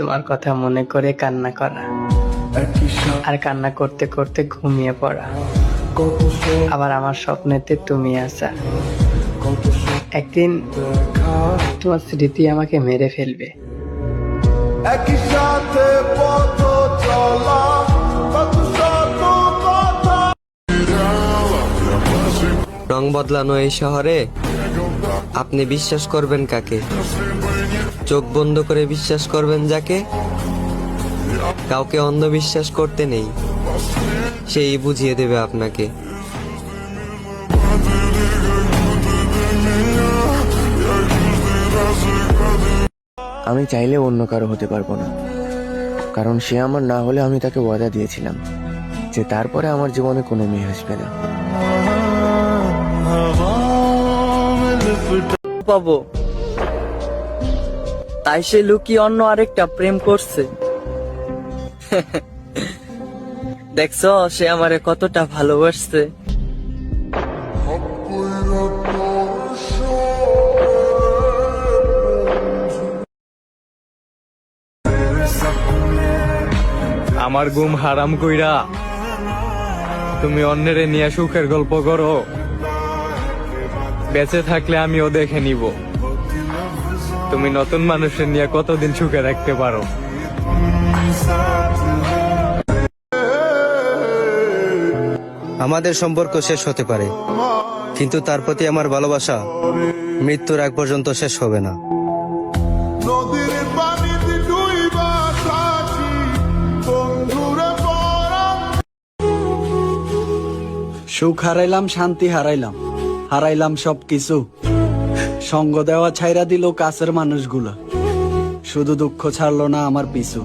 তোমার কথা মনে করে কান্না করা। আর কান্না করতে করতে ঘুমিয়ে পড়া। আবার আমার স্বপ্নেতে তুমি আসা। একদিন তোমার স্মৃতি আমাকে মেরে ফেলবে। একই সাথে পথ চলা কত শত কথা। রং বদলানো এই শহরে আপনি বিশ্বাস করবেন কাকে? চোখ বন্ধ করে বিশ্বাস করবেন যাকে? কাউকে অন্ধবিশ্বাস করতে নেই। সেই বুঝিয়ে দেবে আপনাকে। আমি চাইলে অন্য কারও হতে পারব না। কারণ সে আমার না হলে আমি তাকে ওয়াদা দিয়েছিলাম যে তারপরে আমার জীবনে কোনো মেয়ে আসবে না। পাবো। তাই সে লুকিয়ে অন্য আরেকটা প্রেম করছে। দেখছ, সে আমারে কতটা ভালোবাসছে। আমার ঘুম হারাম কইরা তুমি অন্যেরে নিয়ে সুখের গল্প করো। বেঁচে থাকলে আমিও দেখে নিব। তুমি নতুন মানুষের নিয়ে কতদিন সুখে রাখতে পারো? আমাদের সম্পর্ক শেষ হতে পারে কিন্তু তার প্রতি আমার ভালোবাসা মৃত্যুর আগ পর্যন্ত শেষ হবে না। সুখ হারাইলাম শান্তি হারাইলাম। হারাইলাম সব কিছু সঙ্গ দেওয়া ছাইরা দিল কাছের মানুষগুলো। শুধু দুঃখ ছাড়লো না আমার পিছু।